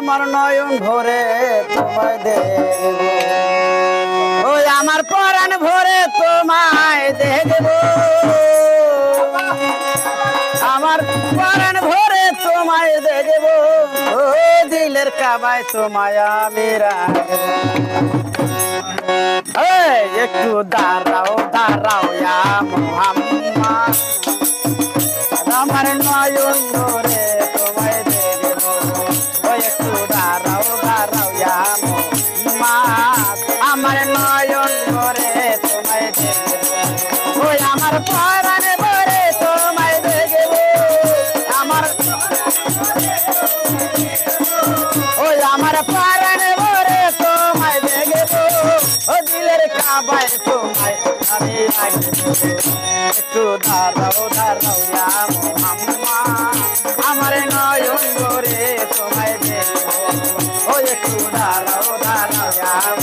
আমার নয়ন ভরে তোমায় দেখব ওই আমার পরাণ ভরে তোমায় দেখব আমার পরাণ ভরে তোমায় দেখব ও দিলের কাবায় তোমায় আমি একটু দাঁড়াও দাঁড়াও মোহাম্মদ। আমার নয়ন ধরে কাবায় তোমায় আমি একটু দাঁড়াও দাঁড়াও আম্মা আমার নয়ন করে তোমায় দেখব ও একটু দাঁড়াও দাঁড়াও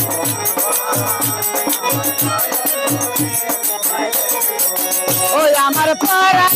ওই আমার পারান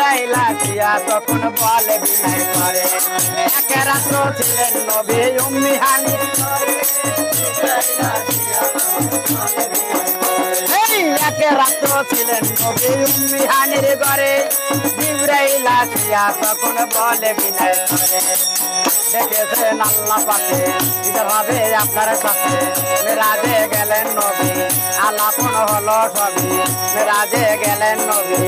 জিবরাইল আসিয়া তখন বলে বিনয় করে। একে রাত ছিলেন নবীর উম্মি এই একে রাত ছিলেন নবীর উম্মি ঘরে। জিবরাইল আসিয়া তখন বলে বিনয় করে দেখেছেন আল্লাহ ঈদের হবে আপনার সাথে মেরাজে গেলেন নবী, আলাপন হলো সবই মেরাজে গেলেন নবী,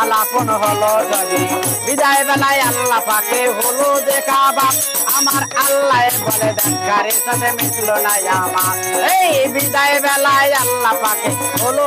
আলাপন হলো সবই বিদায় বেলায় আল্লাহ পাকে হলো দেখা বাপ আমার আল্লাহ বলে দেখারের সাথে মিশল না আমার। এই বিদায় বেলায় আল্লাহ পাকে হলো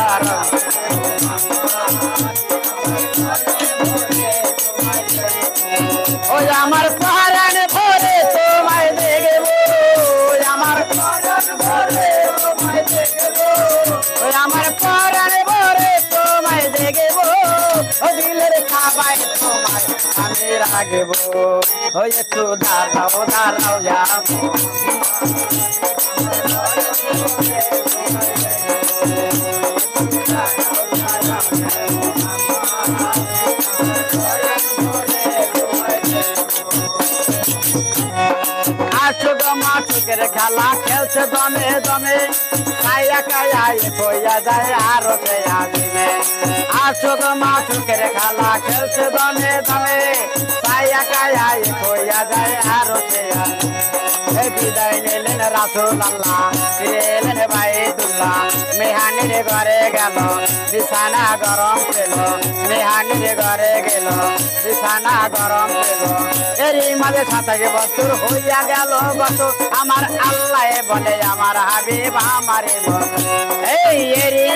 ওই আমার পারান ভরে তোমায় দেখব আমার পারান ভরে তোমায় দেখব ওই আমার পারান ভরে তোমায় দেখব ও দিলের খাবাই তোমায় আমি রাখব। ওই একটু দাঁড়াও দাঁড়াও যাব আসুক মাসুকের খেলা খেলছে দমে দমে। কায়া এ কইয়া যায় আরও কে আসবে আসুক মাসুকের খেলা খেলছে দমে দমে কায়া কায়া এ কইয়া যায় আরও কে বিদায় নিলেন রাসুল আল্লাহ ফিরে এলেন বাইতুল্লাহ। মেহানির ঘরে গেল, বিছানা গরম পেল। মেহানির ঘরে গেল, বিছানা গরম পেল। এরই মাঝে সাতাশ বছর হইয়া গেল বছর। আমার আল্লাহ বলে, আমার হাবিব আমার এই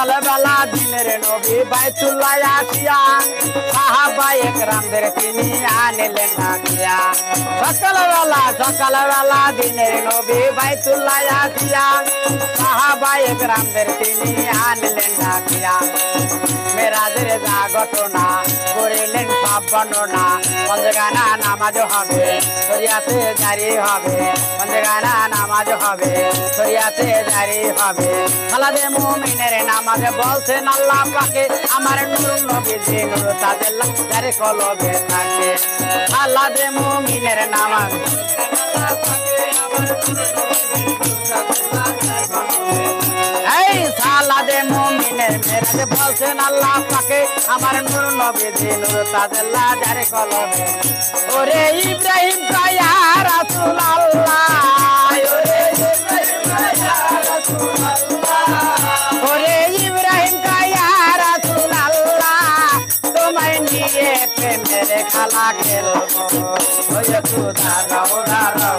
সকালবেলা দিনের নবী বাইতুল্লাহ আসিয়া, সাহাবা একরামদের তিনি আনিলেন ডাকিয়া সকালবেলা সকালবেলা দিনের নবী বাইতুল্লাহ আসিয়া, সাহাবা একরামদের তিনি আনিলেন ডাকিয়া মেরাজের যা ঘটনা করিলেন সব বর্ণনা, পঞ্চগানা নামাজ হবে, শরিয়াতে জারি হবে, পঞ্চগানা নামাজ হবে, শরিয়াতে জারি হবে। খালাদে মুমিনের নামাজে বলছেন আল্লাহ পাকে আমার নূর নবী যে নূর তাদের জারি কলবে থাকে নামাজ। এই সালাদে মুমিনের মেরাজে বলছেন আল্লাহ পাকে আমার নূর নবী যে নূর তাদের জারি কলবে। ওরে ইব্রাহিম রাসূলুল্লাহ ওরে খেলা খেলব। ওই একটু দাঁড়াও দাঁড়াও